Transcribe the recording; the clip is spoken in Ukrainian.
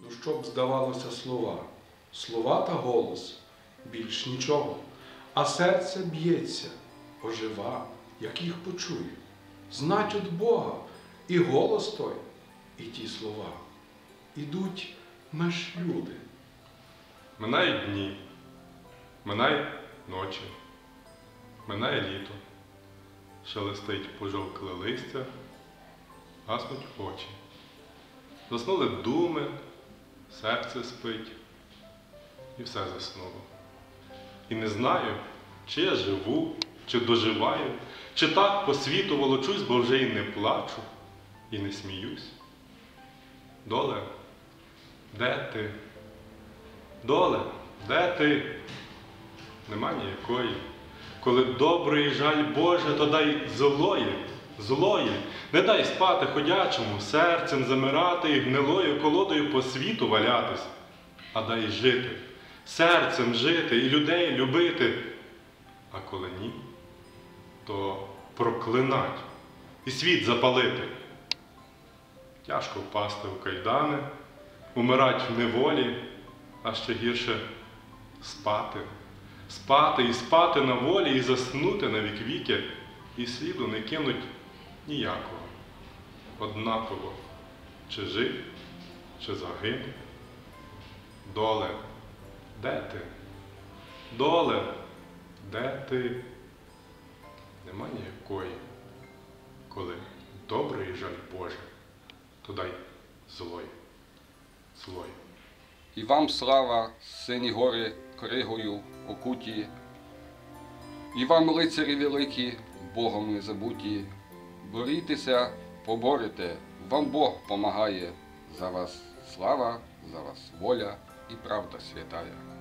Ну, щоб здавалося слова, слова та голос, більш нічого, а серце б'ється, ожива, як їх почує. Знать від Бога і голос той, і ті слова. Ідуть меж люди. Минають дні, минають ночі, минає літо, шелестить пожовкле листя, гаснуть очі. Заснули думи, серце спить, і все заснуло. І не знаю, чи я живу, чи доживаю, чи так по світу волочусь, бо вже й не плачу, і не сміюсь. Доле, де ти? Доле, де ти? Нема ніякої. Коли добрий жаль Боже, то дай злої, злої, не дай спати ходячому, серцем замирати і гнилою колодою по світу валятись, а дай жити, серцем жити і людей любити. А коли ні, то проклинать і світ запалити. Тяжко впасти в кайдани, умирать в неволі, а ще гірше спати. Спати і спати на волі, і заснути на вік-віки, і сліду не кинуть ніякого. Однаково, чи жив, чи загинув. Доле, де ти? Доле, де ти? Нема ніякої. Коли добрий жаль Боже, то дай злой, злой. І вам слава, сині гори, кригою окуті, і вам, лицарі великі, Богом не забуті, борітеся, поборете, вам Бог помагає, за вас слава, за вас воля і правда святая.